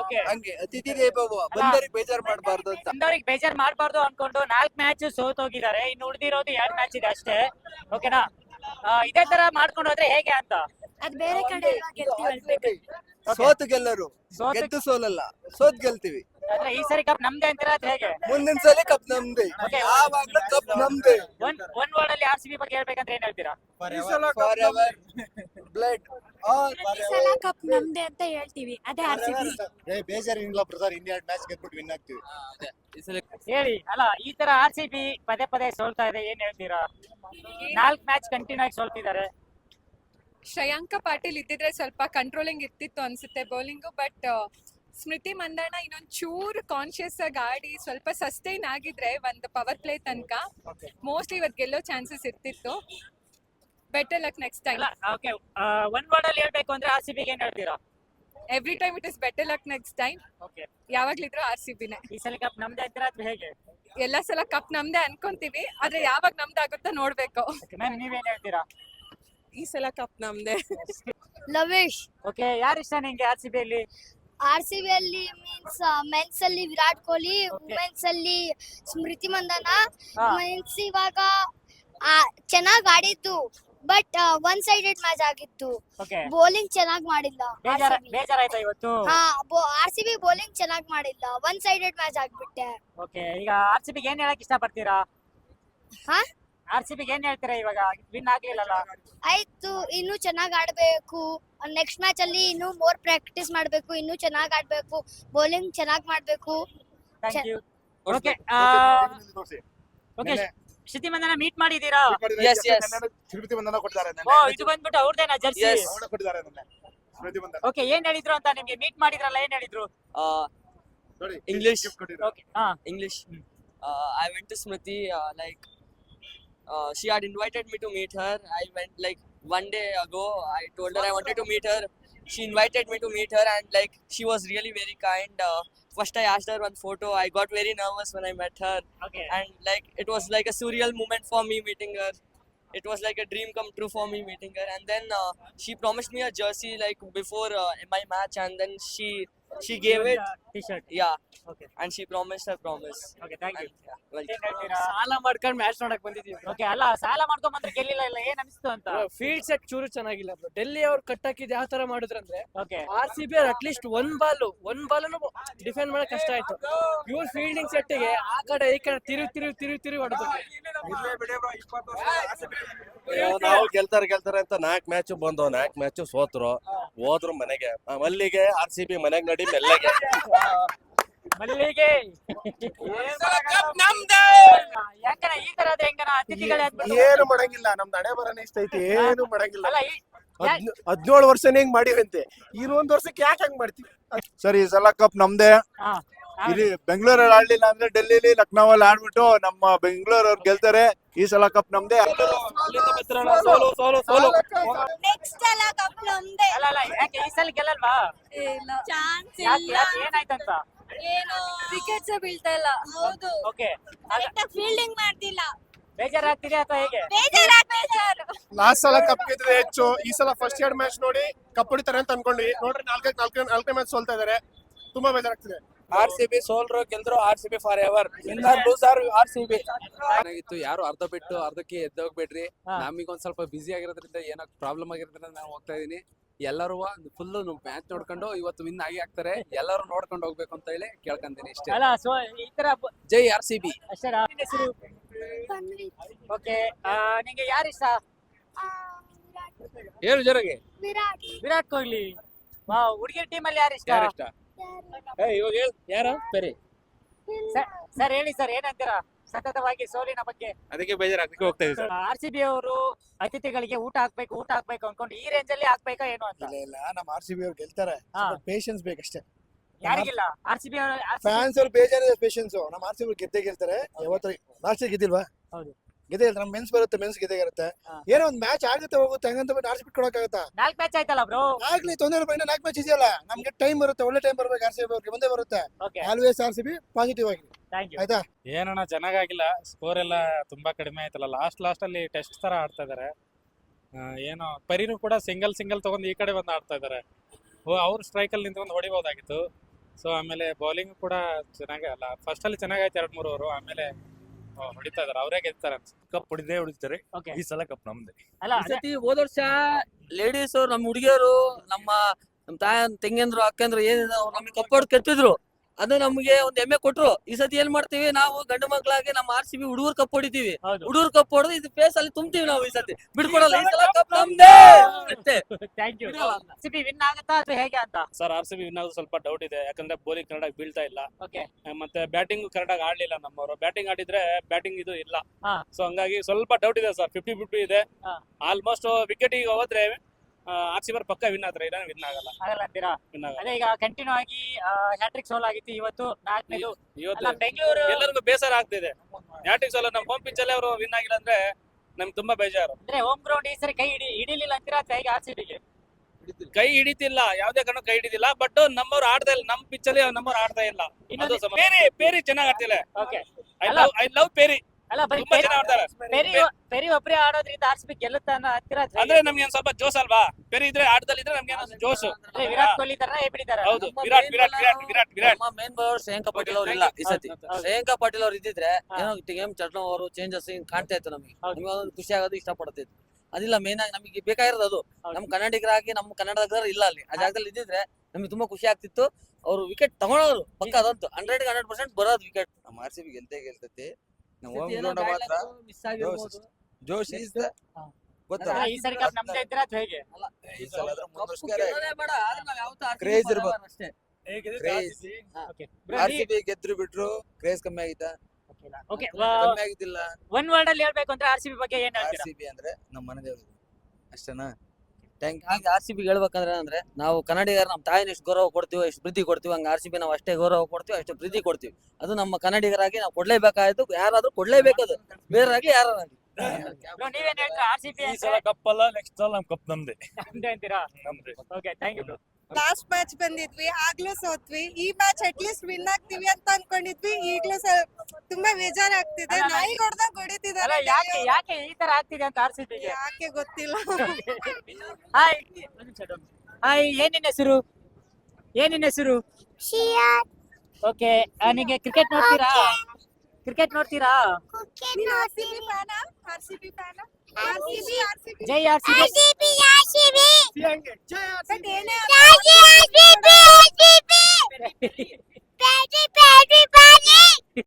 ಓಕೆ ಹಂಗೆ ಅತಿಥಿ ದೇವವ ಬಂದರಿಗೆ ಬೇಜಾರ್ ಮಾಡಬಾರ್ದು ಅಂತ. ಬಂದವ್ರಿಗೆ ಬೇಜಾರ್ ಮಾಡ್ಬಾರ್ದು ಅನ್ಕೊಂಡು ನಾಲ್ಕ್ ಮ್ಯಾಚ್ ಸೋತ್ ಹೋಗಿದ್ದಾರೆ. ಇನ್ನು ಉಳಿದಿರೋದು ಎರಡ್ ಮ್ಯಾಚ್ ಇದೆ ಅಷ್ಟೇ. ಓಕೆನಾ ಆ, ಇದೇ ತರ ಮಾಡ್ಕೊಂಡು ಹೋದ್ರೆ ಹೇಗೆ ಅಂತ? ಅದ್ ಬೇರೆ ಕಡೆ ಎಲ್ಲ ಗೆಲ್ತೀವಿ ಸೋತು ಗೆಲ್ಲರು. ಸೋತು- ಗೆದ್ದು ಸೋಲಲ್ಲ. ಸೋತ್ ಗೆಲ್ತೀವಿ. ಅಂದ್ರೆ ಈ ಸರಿ ಕಪ್ ನಮ್ದೇ ಅಂತೀರಾ ಅದ್ ಹೇಗೆ? ಮುಂದಿನ ಸಲ ಕಪ್ ನಮ್ದೇ. Okay. ಯಾವಾಗ್ಲೂ ಕಪ್ ನಮ್ದೇ. ಒಂದ್ ಒಂದ್ ವರ್ಡ್ ಅಲ್ಲಿ ಆರ್ ಸಿ ಬಿ ಬಗ್ಗೆ ಹೇಳ್ಬೇಕಂದ್ರೆ ಏನ್ ಹೇಳ್ತೀರಾ? ಫಾರ್ ಎವರ್ ಬ್ಲಡ್ ಈ ಸಲ ಕಪ್ ನಮ್ದೇ ಅಂತ ಹೇಳ್ತೀವಿ. ಅದೇ ಆರ್ ಸಿ ಬಿ ಬೇಜಾರಿಲ್ಲ ಬ್ರದರ್ ಇನ್ನೆರಡು ಮ್ಯಾಚ್ ಗೆದ್ಬಿಟ್ಟು ವಿನ್ ಆಗ್ತೀವಿ. ಹೇಳಿ ಅಲ್ಲ ಈ ತರ ಆರ್ ಸಿ ಬಿ ಪದೇ ಪದೇ ಸೋಲ್ತಾ ಇದೆ ಏನ್ ಹೇಳ್ತೀರಾ? ನಾಲ್ಕ್ ಮ್ಯಾಚ್ ಕಂಟಿನ್ಯೂ ಆಗಿ ಸೋಲ್ತಿದ್ದಾರೆ. ಶ್ರೇಯಾಂಕ ಪಾಟೀಲ್ ಇದ್ದಿದ್ರೆ ಸ್ವಲ್ಪ ಕಂಟ್ರೋಲಿಂಗ್ ಇರ್ತಿತ್ತು ಅನ್ಸುತ್ತೆ ಬೌಲಿಂಗು ಬಟ್ ಸ್ಮೃತಿ ಮಂದಣ್ಣ ಇನ್ನೊಂದ್ ಚೂರು ಕಾನ್ಶಿಯಸ್ ಆಗಿ ಆಡಿ ಸ್ವಲ್ಪ ಸಸ್ಟೈನ್ ಆಗಿದ್ರೆ ಒಂದು ಪವರ್ ಪ್ಲೇ ತನಕ ಮೋಸ್ಟ್ಲಿ ಇವತ್ತು ಗೆಲ್ಲೋ ಚಾನ್ಸಸ್ ಇರ್ತಿತ್ತು. Better luck next time okay ಒಂದ್ ವರ್ಡ್ ಅಲ್ಲಿ ಹೇಳ್ಬೇಕು ಅಂದ್ರೆ ಆರ್ ಸಿ ಬಿಗೆ ಏನ್ ಹೇಳ್ತೀರಾ? Every time it is better luck next time okay ಯಾವಾಗ್ಲಿದ್ರು R C ಬಿನೇ ಈ ಸಲ ಕಪ್ ನಮ್ದೇ ಇದ್ರ ಅಥವಾ ಹೇಗೆ? ಎಲ್ಲಾ ಸಲ ಕಪ್ ನಮ್ದೇ ಅನ್ಕೊಂತೀವಿ ಆದ್ರೆ ಯಾವಾಗ ನಮ್ದಾಗುತ್ತೋ ನೋಡ್ಬೇಕು. ಮ್ಯಾಮ್ ನೀವೇನ್ ಹೇಳ್ತೀರಾ? ಈ ಸಲ ಕಪ್ ನಮ್ದೆ. ಲವೇಶ್. ಓಕೆ ಯಾರು ಇಷ್ಟ ನಿಂಗೆ ಆರ್ ಸಿ ಬಿ ಅಲ್ಲಿ? ಆರ್ ಸಿ ಬಿ ಅಲ್ಲಿ ಮೀನ್ಸ್ ಮೆನ್ಸ್ ಅಲ್ಲಿ ವಿರಾಟ್ ಕೊಹ್ಲಿ. ವುಮೆನ್ಸ್ ಅಲ್ಲಿ ಸ್ಮೃತಿ ಮಂದನ. ಹಾ. ಮೆನ್ಸ್ ಇವಾಗ ಚೆನ್ನಾಗಿ ಆಡಿದ್ದು ಬಟ್ ಒನ್ ಸೈಡೆಡ್ ಮ್ಯಾಚ್ ಆಗಿತ್ತು. ಓಕೆ ಬೌಲಿಂಗ್ ಚೆನ್ನಾಗಿ ಮಾಡಿಲ್ಲ ಬೇಜಾರ ಬೇಜಾರಾಯ್ತಾ ಇವತ್ತು? ಹಾ ಆರ್ ಸಿ ಬಿ ಬೌಲಿಂಗ್ ಚೆನ್ನಾಗಿ ಮಾಡಿಲ್ಲ ಒನ್ ಸೈಡೆಡ್ ಮ್ಯಾಚ್ ಆಗ್ಬಿಟ್ಟೆ. ಓಕೆ ಈಗ ಆರ್ ಸಿ ಬಿಗೆ ಏನ್ ಹೇಳಕ್ ಇಷ್ಟಪಡ್ತೀರಾ? ಹಾ? ಆರ್ ಸಿ ಬಿಗೆ ಏನ್ ಹೇಳ್ತೀರಾ ಇವಾಗ? ವಿನ್ ಆಗ್ಲಿಲ್ಲಲ್ಲ? ಆಯ್ತು ಇನ್ನು ಚೆನ್ನಾಗಿ ಆಡ್ಬೇಕು. ನೆಕ್ಸ್ಟ್ ಮ್ಯಾಚ್ ಅಲ್ಲಿ ಇನ್ನು ಮೋರ್ ಪ್ರಾಕ್ಟೀಸ್ ಮಾಡ್ಬೇಕು ಇನ್ನು ಚೆನ್ನಾಗಿ ಆಡ್ಬೇಕು. ಬೌಲಿಂಗ್ ಚೆನ್ನಾಗಿ ಮಾಡ್ಬೇಕು. Thank you okay okay Smriti Mandhana meet ಮಾಡಿದೀರಾ Yes, yes. ತಿರುಪತಿ ಬಂಧನ ಕೊಟ್ಟಿದ್ದಾರೆ ಓ ಇದು ಬಂದ್ಬಿಟ್ಟು ಅವ್ರದೇನಾ ಜರ್ಸಿ? ಅವನೇ ಕೊಟ್ಟಿದ್ದಾರೆ ನನ್ನ ಸ್ಮೃತಿ ಬಂಧನ ಓಕೆ ಏನ್ ಹೇಳಿದ್ರು ಅಂತ ನಿಮ್ಗೆ? ಮೀಟ್ ಮಾಡಿದ್ರಲ್ಲ ಏನ್ ಹೇಳಿದ್ರು? ನೋಡಿ ಇಂಗ್ಲಿಷ್ gift ಕೊಟ್ಟಿದ್ದಾರೆ. ಓಕೆ ಹಾ. English. Uh, I went to Smriti. Uh, like uh, she had invited me to meet her. I went like one day ago. I told her I wanted to meet her. She invited me to meet her, and like she was really very kind. Uh, first, I asked her one photo. I got very nervous when I met her, okay and like it was like a surreal moment for me meeting her. It was like a dream come true for me meeting her. And then uh, she promised me a jersey like before uh, my match, and then she she gave it. t-shirt. Yeah, okay. And she promised her promise. Okay thank you yeah, welcome. ಸಾಲ ಮಾಡ್ಕೊಂಡು match ನೋಡಕ್ ಬಂದಿದೀವಿ okay ಅಲ್ಲ ಸಾಲ ಮಾಡ್ಕೊಂಡ್ ಬಂದ್ರೆ ಗೆಲ್ಲಿಲ್ಲ ಇಲ್ಲ ಏನ್ ಅನಿಸ್ತು ಅಂತ? ಫೀಲ್ಡ್ ಸೆಟ್ ಚೂರು ಚೆನ್ನಾಗಿಲ್ಲ ಬ್ರೋ ಡೆಲ್ಲಿ ಅವ್ರು ಕಟ್ಟಾಕಿದ್ ಯಾವ ತರ ಮಾಡಿದ್ರಂದ್ರೆ ಓಕೆ ಆರ್ ಸಿ ಬಿ ಅವ್ರು ಅಟ್ಲೀಸ್ಟ್ ಒಂದ್ ಬಾಲ್ ಒಂದ್ ಬಾಲ್ ಡಿಫೆಂಡ್ ಮಾಡಕ್ ಕಷ್ಟ ಆಯ್ತು. ಇವ್ರ ಫೀಲ್ಡಿಂಗ್ ಸೆಟ್ಗೆ ಆ ಕಡೆ ಈ ಕಡೆ ತಿರು ತಿರು ತಿರು ತಿರುಗಿ ಹೊಡೆದ್ರು. ನಾವು ಗೆಲ್ತಾರೆ ಗೆಲ್ತಾರೆ ಅಂತ ನಾಲ್ಕು ಮ್ಯಾಚ್ ಬಂದು ನಾಲ್ಕ್ ಮ್ಯಾಚ್ ಸೋತ್ರು. ಹೋದ್ರು ಮನೆಗೆ. ಆ, ಮಲ್ಲಿಗೆ ಆರ್ ಸಿ ಬಿ ಮನೆಗ್ ನಡಿ ಮೆಲ್ಲಗೆ. ಮಲ್ಲಿಗೆ. ಯಾಕನ ಈ ತರ ಆದ್ರೆ ಹೆಂಗನ ಅತಿಥಿಗಳು ಏನು ಮಾಡಂಗಿಲ್ಲ ನಮ್ದು ಹಣೆ ಬರನೇ ಇಷ್ಟ ಐತಿ ಏನು ಮಾಡಂಗಿಲ್ಲ. ಅಲ್ಲ ಈ- ಹದಿನೇಳು ವರ್ಷನೇ ಹಿಂಗ್ ಮಾಡಿವಂತೆ ಇನ್ನೊಂದ್ ವರ್ಷಕ್ಕೆ ಯಾಕೆ ಹಂಗ್ ಮಾಡ್ತೀವಿ ಸರ್ ಈ ಸಲ ಕಪ್ ನಮ್ದೇ. ಹಾ. ಇಲ್ಲಿ ಬೆಂಗಳೂರಲ್ಲಿ ಆಡ್ಲಿಲ್ಲ ಅಂದ್ರೆ ಡೆಲ್ಲಿಲಿ ಲಕ್ನೋವಲ್ಲಿ ಆಡ್ಬಿಟ್ಟು ನಮ್ಮ ಬೆಂಗಳೂರವ್ರು ಗೆಲ್ತಾರೆ. ಈ ಸಲ ಕಪ್ ನಮ್ದೇ ಸೋಲು ಸೋಲು ಸೋಲು ನೆಕ್ಸ್ಟ್ ಎಲ್ಲ ಕಪ್ ನಮ್ದೇ ಅಲ್ಲ ಅಲ್ಲ ಯಾಕೆ ಈ ಸಲ ಗೆಲ್ಲಲ್ವಾ ಚಾನ್ಸ್ ಯಾಕೆ ಯಾಕೆ ಏನಾಯ್ತಂತ ಏನು ವಿಕೆಟ್ಸ್ ಬೀಳ್ತಾ ಇಲ್ಲ ಹೌದು ಓಕೆ ಫೀಲ್ಡಿಂಗ್ ಮಾಡ್ತಿಲ್ಲ ಬೇಜಾರಾಗ್ತಿದೆ ಅಥವಾ ಹೇಗೆ ಬೇಜಾರು ಲಾಸ್ಟ್ ಸಲ ಕಪ್ ಗೆದ್ದಿದೆ ಹೆಚ್ಚು ಈ ಸಲ ಫಸ್ಟ್ ಎರಡ್ ಮ್ಯಾಚ್ ನೋಡಿ ಕಪ್ ಹೊಡಿತಾರೆ ಅಂತ ಅನ್ಕೊಂಡ್ವಿ ನೋಡ್ರಿ ನಾಲ್ಕೈದು ನಾಲ್ಕೈದು ನಾಲ್ಕನೇ ಮ್ಯಾಚ್ ಸೋಲ್ತಾ ಇದಾರೆ ತುಂಬಾ ಬೇಜಾರಾಗ್ತಿದೆ ಆರ್ ಸಿ ಬಿ ಸೋಲ್ರು ಗೆಲ್ದ್ರು R C B forever lose R C B ಚೆನ್ನಾಗಿತ್ತು ಯಾರು ಅರ್ಧ ಬಿಟ್ಟು ಅರ್ಧಕ್ಕೆ ಎದ್ದೋಗ್ಬೇಡ್ರಿ ಒಂದ್ ಸ್ವಲ್ಪ ಬಿಸಿ ಆಗಿರೋದ್ರಿಂದ ಏನೋ ಪ್ರಾಬ್ಲಮ್ ಆಗಿರೋದ್ರಿಂದ ನಾನು ಹೋಗ್ತಾ ಇದೀನಿ. ಎಲ್ಲರೂ ಫುಲ್ ಮ್ಯಾಚ್ ನೋಡ್ಕೊಂಡು ಇವತ್ತು ವಿನ್ ಆಗಿ ಆಗ್ತಾರೆ. ಎಲ್ಲರೂ ನೋಡ್ಕೊಂಡು ಹೋಗ್ಬೇಕು ಅಂತ ಹೇಳಿ ಕೇಳ್ಕೊಂತೀನಿ ಇಷ್ಟೇ. ಅಲ್ಲ ಸೊ ಈ ತರ ಜೈ ಆರ್ ಸಿ ಬಿ ಅಷ್ಟೇನಾ ನಿನ್ ಹೆಸರು? ಓಕೆ ನಿಂಗೆ ಯಾರು ಇಷ್ಟ? ಹೇಳು ಜೊರಗೆ. ವಿರಾಟ್. ವಿರಾಟ್ ಕೊಹ್ಲಿ. ಹುಡುಗಿ ಹುಡುಗಿರ್ ಟೀಮ್ ಅಲ್ಲಿ ಯಾರು ಇಷ್ಟ? ಯಾರು ಇಷ್ಟ? ಇವಾಗ ಹೇಳು. ಯಾರು? ಸರಿ. ಸರ್ ಹೇಳಿ ಸರ್ ಏನಂತೀರಾ? ಸತತವಾಗಿ ಸೋಲಿನ ಬಗ್ಗೆ. ಅದಕ್ಕೆ ಬೇಜಾರಾಗ್ಲಿಕ್ಕೆ ಹೋಗ್ತಾ ಇದೆ ಸರ್. ಆರ್ ಸಿ ಬಿ ಅವರು ಅತಿಥಿಗಳಿಗೆ ಊಟ ಹಾಕ್ಬೇಕು ಊಟ ಹಾಕ್ಬೇಕು ಅನ್ಕೊಂಡು ಈ ರೇಂಜ್ ಅಲ್ಲಿ ಹಾಕ್ಬೇಕಾ ಏನು ಅಂತ? ಇಲ್ಲ ಇಲ್ಲ ನಮ್ಮ ಆರ್ ಸಿ ಬಿ ಅವ್ರು ಗೆಲ್ತಾರೆ. ಹಾ. ಪೇಷನ್ಸ್ ಬೇಕಷ್ಟೇ. ಯಾರಿಗಿಲ್ಲ? ಆರ್ ಸಿ ಬಿ ಫ್ಯಾನ್ಸ್ ಅವ್ರು ಬೇಜಾರಿದೆ ಪೇಷನ್ಸ್ ನಮ್ಮ ಆರ್ ಸಿ ಬಿ ಗೆದ್ದೇ ಗೆಲ್ತಾರೆ. ಯಾವತ್ತು ಲಾಸ್ಟ್ ಗೆದ್ದಿಲ್ವಾ? ಹೌದು. ಗೆದ್ದೇ ಇಲ್ಲ ನಮ್ ಮೆನ್ಸ್ ಬರುತ್ತೆ ಮೆನ್ಸ್ ಗೆದ್ದೆ ಇರುತ್ತೆ. ಏನೋ ಒಂದು ಮ್ಯಾಚ್ ಆಗುತ್ತೆ ಹೋಗುತ್ತೆ ಹಂಗಂತ ಬಿಟ್ಟು ಆರ್ಸಿ ಬಿಟ್ಟು ಕೊಡಕ್ಕಾಗತ್ತಾ ನಾಲ್ಕು ಮ್ಯಾಚ್ ಆಯ್ತಲ್ಲ ಬ್ರೋ ಆಗ್ಲಿ ತೊಂದರೆ ಇಲ್ಲ ನಾಲ್ಕು ಮ್ಯಾಚ್ ಇದೆಯಲ್ಲ ನಮ್ಗೆ ಟೈಮ್ ಬರುತ್ತೆ ಒಳ್ಳೆ ಟೈಮ್ ಬರ್ಬೇಕು ಆರ್ ಸಿ ಬಿ ಅವ್ರಿಗೆ ಮುಂದೆ ಬರುತ್ತೆ. Okay always R C B positive ಆಗಿ. ಥ್ಯಾಂಕ್ ಯು ಆಯ್ತಾ? ಏನಣ್ಣ ಚೆನ್ನಾಗಾಗಿಲ್ಲ ಸ್ಕೋರ್ ಎಲ್ಲ ತುಂಬಾ ಕಡಿಮೆ ಆಯ್ತಲ್ಲ. ಲಾಸ್ಟ್ ಲಾಸ್ಟ್ ಅಲ್ಲಿ ಟೆಸ್ಟ್ ತರ ಆಡ್ತಾ ಇದಾರೆ. ಆ, ಏನೋ ಪರಿನು ಕೂಡ ಸಿಂಗಲ್ ಸಿಂಗಲ್ ತಗೊಂಡು ಈ ಕಡೆ ಬಂದು ಆಡ್ತಾ ಇದ್ದಾರೆ ಅವ್ರು ಸ್ಟ್ರೈಕಲ್ಲಿ ನಿಂತ್ಕೊಂಡು ಹೊಡಿಬೋದಾಗಿತ್ತು. ಸೊ ಆಮೇಲೆ ಬೌಲಿಂಗ್ ಕೂಡ ಚೆನ್ನಾಗಿ ಅಲ್ಲ. ಫಸ್ಟ್ ಅಲ್ಲಿ ಚೆನ್ನಾಗಾಯ್ತು ಎರಡ್ ಮೂರು ಅವರು ಆಮೇಲೆ ಹೊಡಿತಾ ಇದಾರೆ. ಅವರೇ ಗೆಲ್ತಾರೆ ಅನ್ಸುತ್ತೆ ಕಪ್ ಹೊಡಿದೇ ಹೊಡಿತಾರೆ. ಓಕೆ ಈ ಸಲ ಕಪ್ ನಮ್ದೆ. ಅಲ್ಲ ಈ ಸತಿ ಹೋದ ವರ್ಷ ಲೇಡೀಸ್ ನಮ್ಮ ಹುಡುಗಿಯರು ನಮ್ಮ ನಮ್ಮ ತಾಯ ತಂಗಿಯಂದ್ರು ಅಕ್ಕಂದ್ರು ಏನಿದೆ ಅವ್ರು ನಮಗೆ ಕಪ್ಪೊಡ್ ಕೆತ್ತಿದ್ರು ಅದು ನಮ್ಗೆ ಒಂದ್ ಹೆಮ್ಮೆ ಕೊಟ್ರು. ಈ ಸತಿ ಏನ್ ಮಾಡ್ತೀವಿ ನಾವು ಗಂಡು ಮಕ್ಕಳಾಗಿ ನಮ್ಮ ಆರ್ ಸಿ ಬಿ ಹುಡುಗರು ಕಪ್ ಹೊಡಿತೀವಿ. ಹುಡುಗರು ಕಪ್ ಹೊಡೆದು ಇದು ಫೇಸ್ ಅಲ್ಲಿ ತುಂಬ್ತೀವಿ ನಾವು ಈ ಸತಿ. ಬಿಡ್ಕೊಡಲ್ಲ ಈ ಸಲ ಕಪ್ ನಮ್ದೇ. ಅಷ್ಟೇ. ಥ್ಯಾಂಕ್ ಯು ಸಿಬಿ ವಿನ್ ಆಗುತ್ತಾ ಅಥವಾ ಹೇಗೆ ಅಂತ? Sir R C B win ಆಗೋದು ಸ್ವಲ್ಪ ಡೌಟ್ ಇದೆ. ಯಾಕಂದ್ರೆ ಬೌಲಿಂಗ್ ಕರೆಕ್ಟಾಗಿ ಬೀಳ್ತಾ ಇಲ್ಲ. ಓಕೆ ಮತ್ತೆ ಬ್ಯಾಟಿಂಗ್ ಕರೆಕ್ಟಾಗಿ ಆಡ್ಲಿಲ್ಲ ನಮ್ಮವರು. ಬ್ಯಾಟಿಂಗ್ ಆಡಿದ್ರೆ ಬ್ಯಾಟಿಂಗ್ ಇದು ಇಲ್ಲ. ಸೊ ಹಂಗಾಗಿ ಸ್ವಲ್ಪ ಡೌಟ್ ಇದೆ ಸರ್. ಫಿಫ್ಟಿ ಫಿಫ್ಟಿ ಇದೆ. ಆಲ್ಮೋಸ್ಟ್ ಆಲ್ಮೋಸ್ಟ್ ಈಗ ಹೋದ್ರೆ ಆರ್ ಸಿ ಬಿ ಪಕ್ಕ ವಿನ್ ಆದ್ರೆ ಇಲ್ಲ ವಿನ್ ಆಗಲ್ಲ. ಆಗಲ್ಲ ಅಂತೀರಾ? ವಿನ್ ಆಗಲ್ಲ. ಅದೇ ಈಗ ಕಂಟಿನ್ಯೂ ಆಗಿ ಹ್ಯಾಟ್ರಿಕ್ ಸೋಲ್ ಆಗಿತ್ತು ಇವತ್ತು ನಾಲ್ಕನೇದು. ಅಲ್ಲ ಇವತ್ತು ಬೆಂಗಳೂರು ಎಲ್ಲರಿಗೂ ಬೇಸರ ಆಗ್ತಿದೆ. ಹ್ಯಾಟ್ರಿಕ್ ಸೋಲ್ ನಮ್ಮ ಹೋಮ್ ಪಿಚ್ ಅಲ್ಲಿ ಅವರು ವಿನ್ ಆಗಿಲ್ಲ ಅಂದ್ರೆ ನಮ್ಗೆ ತುಂಬಾ ಬೇಜಾರು. ಅಂದ್ರೆ ಹೋಮ್ ಗ್ರೌಂಡ್ ಈ ಸರಿ ಕೈ ಹಿಡಿ ಹಿಡಿಲಿಲ್ಲ ಅಂತೀರಾ ಅಥವಾ ಹೇಗೆ ಆರ್ ಸಿ ಬಿಗೆ ಕೈ ಹಿಡಿತಿಲ್ಲ. ಯಾವ್ದೇ ಕಾರಣ ಕೈ ಹಿಡಿದಿಲ್ಲ. ಬಟ್ ನಮ್ಮವ್ರು ಆಡ್ತಾ ಇಲ್ಲ. ನಮ್ ಪಿಚ್ ಅಲ್ಲಿ ನಮ್ಮವ್ರು ಆಡ್ತಾ ಇಲ್ಲ. ಅದು ಇನ್ನೊಂದು ಸಮ- ಪೇರಿ. ಪೇರಿ ಚೆನ್ನಾಗ್ ಆಡ್ತಿಲ್ಲ. ಓಕೆ ಐ ಅಲ್ಲ. Love I love Perry. ಅಲ್ಲ ಬರೀ ತುಂಬಾ ಆಡ್ತಾರೆ. ಪೆರಿ ಪೆರಿ ಒಬ್ಬರೇ ಆಡೋದ್ರಿಂದ ಆರ್ ಸಿ ಬಿ ಗೆಲ್ಲುತ್ತಾ ಅನ್ನೋ ಹತ್ತಿರ ಅಂದ್ರೆ? ನಮ್ಗೆ ಒಂದ್ ಸ್ವಲ್ಪ ಜೋಸ್ ಅಲ್ವಾ? ಪೆರಿ ಇದ್ರೆ ಆಟದಲ್ಲಿ ಇದ್ರೆ ನಮ್ಗೆ ಏನೋ ಅಂದ್ರೆ ವಿರಾಟ್ ಕೊಹ್ಲಿ ತರ ಬಿಡಿದಾರ ಹೌದು. ವಿರಾಟ್ ವಿರಾಟ್ ವಿರಾಟ್ ವಿರಾಟ್ ವಿರಾಟ್. ನಮ್ಮ ಮೇನ್ ಬೌಲರ್ ಶ್ರೇಯಾಂಕ ಪಾಟೀಲ್ ಅವ್ರು ಇಲ್ಲ ಈ ಸತಿ. ಶ್ರೇಯಾಂಕ ಪಾಟೀಲ್ ಅವ್ರು ಇದ್ದಿದ್ರೆ ಏನೋ ಗೇಮ್ ಚಟ್ನ ಅವರು ಚೇಂಜಸ್ ಕಾಣ್ತಾ ಇತ್ತು ನಮಗೆ. ನಮ್ಗೆ ಅದೊಂದು ಖುಷಿ ಆಗೋದು ಇಷ್ಟಪಡ್ತಿತ್ತು ಅದಿಲ್ಲ ಮೇನ್ ಆಗಿ ನಮಗೆ ಬೇಕಾಗಿರೋದು ಅದು. ನಮ್ ನಮ್ಮ ಕನ್ನಡಿಗರಾಗಿ ನಮ್ಮ ಕನ್ನಡದವ್ರು ಇಲ್ಲ ಅಲ್ಲಿ. ಆ ಜಾಗದಲ್ಲಿ ಇದ್ದಿದ್ರೆ ನಮ್ಗೆ ತುಂಬಾ ಖುಷಿ ಆಗ್ತಿತ್ತು. ಅವ್ರು ವಿಕೆಟ್ ತಗೊಳೋರು ಪಕ್ಕ ಅದಂತು. ಹಂಡ್ರೆಡ್ ಹಂಡ್ರೆಡ್ ಪರ್ಸೆಂಟ್ ಬರೋದು ವಿಕೆಟ್ ನಮ್ಮ ಆರ್ ಸಿ ಬಿ ಗೆಲ್ತೇ ಗೆಲ್ತೈತಿ. ಆಗಿರ್ಬೋದು. ಜೋಶ್ ದ. ಈ ಸರಿ ಕಪ್ ನಮ್ದೇ ಇದ್ರ ಅಥವಾ ಹೇಗೆ? ಈ ಸಲ ಆದ್ರೆ ಕಪ್ಪು ಮುಂದುವರ್ಸ್ತಾರೆ ಗೆಲ್ಲೋದೇ ಬೇಡ, ಆದ್ರೆ ನಾವ್ ಯಾವತ್ತೂ RCB ಇರ್ಬೇಕು. ಅಷ್ಟೇ. ಕ್ರೇಜ್ ಓಕೆ ಆರ್ ಗೆದ್ರು ಬಿಟ್ರು ಕ್ರೇಜ್ ಕಮ್ಮಿ ಆಗಿತ್ತಾ? ಓಕೆ ಕಮ್ಮಿ ಆಗಿದ್ದಿಲ್ಲ. ಒನ್ ವರ್ಡ್ ಅಲ್ಲಿ ಹೇಳ್ಬೇಕು ಅಂದ್ರೆ ಆರ್ ಸಿ ಬಿ ಬಗ್ಗೆ ಏನ್ ಆರ್ ಹೇಳ್ತೀರಾ ಸಿ ಬಿ ಅಂದ್ರೆ ನಮ್ಮ ಮನೆ ದೇವ್ರು ಅಷ್ಟೇನಾ? ಥ್ಯಾಂಕ್ ಹಾಗೆ ಆರ್ ಸಿ ಬಿ ಹೇಳ್ಬೇಕಂದ್ರೆ ಅಂದ್ರೆ ನಾವು ಕನ್ನಡಿಗರ ನಮ್ಮ ತಾಯಿನ ಎಷ್ಟು ಗೌರವ ಕೊಡ್ತೀವಿ ಎಷ್ಟು ಪ್ರೀತಿ ಕೊಡ್ತೀವಿ ಹಂಗೆ ಆರ್ ಸಿ ಬಿ ನಾವು ಅಷ್ಟೇ ಗೌರವ ಕೊಡ್ತೀವಿ ಅಷ್ಟೇ ಪ್ರೀತಿ ಕೊಡ್ತೀವಿ. ಅದು ನಮ್ಮ ಕನ್ನಡಿಗರಾಗಿ ನಾವು ಕೊಡ್ಲೇಬೇಕಾಯ್ತು ಯಾರಾದ್ರೂ ಕೊಡ್ಲೇಬೇಕು ಅದು ಬೇರೆ ಆಗ್ಲಿ ಯಾರಾಗ್ಲಿ ನೀವೇನ್ ಹೇಳ್ತೀರಾ ಆರ್ ಸಿ ಬಿ ಈ ಸಲ ಕಪ್ ಅಲ್ಲ ನೆಕ್ಸ್ಟ್ ಸಲ ನಮ್ ಕಪ್ ನಮ್ದೆ. ನಮ್ದೇ ಅಂತೀರಾ? ನಮ್ದೆ. Okay thank you last match ಬಂದಿದ್ವಿ ಆಗ್ಲೂ ಸೋತ್ವಿ. ಈ ಮ್ಯಾಚ್ ಅಟ್ ಲೀಸ್ಟ್ ವಿನ್ ಆಗ್ತೀವಿ ಅಂತ ಅನ್ಕೊಂಡಿದ್ವಿ. ಈಗ್ಲೂ ತುಂಬಾ ಬೇಜಾರಾಗ್ತಿದೆ. ಆಗ್ತಿದೆ ನಾಯಿ ಹೊಡೆದಾಗ ಹೊಡಿತಿದ್ದಾರೆ ಹೊಡಿತಿದಾರೆ ಯಾಕೆ ಯಾಕೆ ಈ ತರ ಆಗ್ತಿದೆ ಅಂತ ಆರ್ ಸಿ ಬಿಗೆ ಯಾಕೆ ಗೊತ್ತಿಲ್ಲ. ಹಾಯ್ ಹಾಯ್ ಏನಿನ ಹೆಸರು? ಏನಿನ ಹೆಸರು? ಓಕೆ ನಿಮಗೆ ಕ್ರಿಕೆಟ್ ನೋಡ್ತೀರಾ? ಕ್ರಿಕೆಟ್ ನೋಡ್ತೀರಾ RCB fan RCB fan RCB RCB Jai R C B but ಏನೇ ಆರ್ಸಿಬಿ